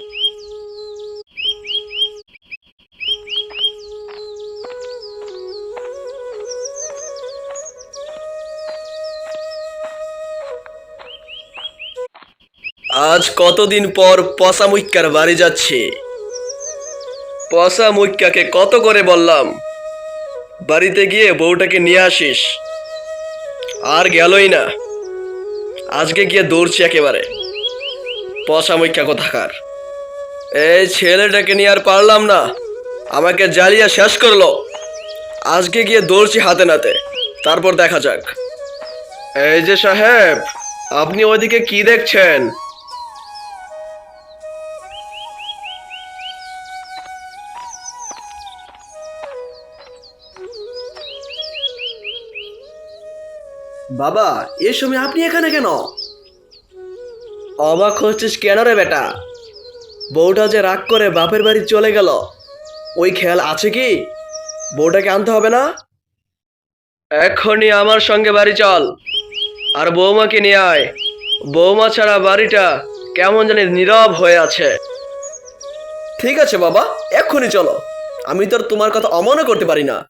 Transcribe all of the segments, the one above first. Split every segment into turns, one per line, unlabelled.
আজ কতদিন পর পসা মুইক্কার বাড়ি যাচ্ছি? পসা মুইক্কাকে কত করে বললাম? বাড়িতে গিয়ে বউটাকে নিয়ে আসিস। আর গেলই না। আজকে গিয়ে দৌড়ছি একেবারে। পসা মুইক্কা কোথাকার? এই ছেলেটাকে নিয়ে আর পারলাম না। আমাকে জ্বালিয়ে শেষ করল। আজকে গিয়ে দৌড়ছি হাতে নাতে। তারপর দেখা যাক। এই যে সাহেব, আপনি ওইদিকে কি দেখছেন? বাবা, এ সময় আপনি এখানে কেন? অবাক হচ্ছিস কেন রে বেটা? বউটা যে রাগ করে বাপের বাড়ি চলে গেল। ওই খেয়াল আছে কি? বউটাকে আনতে হবে না? এখনই আমার সঙ্গে বাড়ি চল। আর বৌমাকে নিয়ে আয়। বৌমা ছাড়া বাড়িটা কেমন জানি নীরব হয়ে আছে। ঠিক আছে বাবা, এক্ষুনি চলো। আমি তো তোমার কথা অমনও করতে পারি না।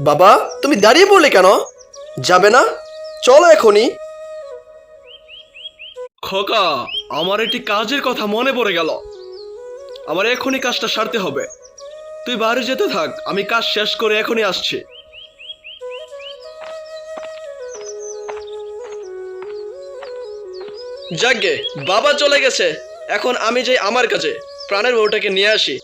বাবা, তুমি দাঁড়িয়ে পড়লে কেন? যাবে না? চলো এখনই। খোকা, আমার একটি কাজের কথা মনে পড়ে গেল। আমার এখনই কাজটা সারতে হবে। তুই বাড়ি যেতে থাক, আমি কাজ শেষ করে এখনই আসছি। যাকগে বাবা চলে গেছে। এখন আমি যাই আমার কাছে প্রাণের বউটাকে নিয়ে আসি।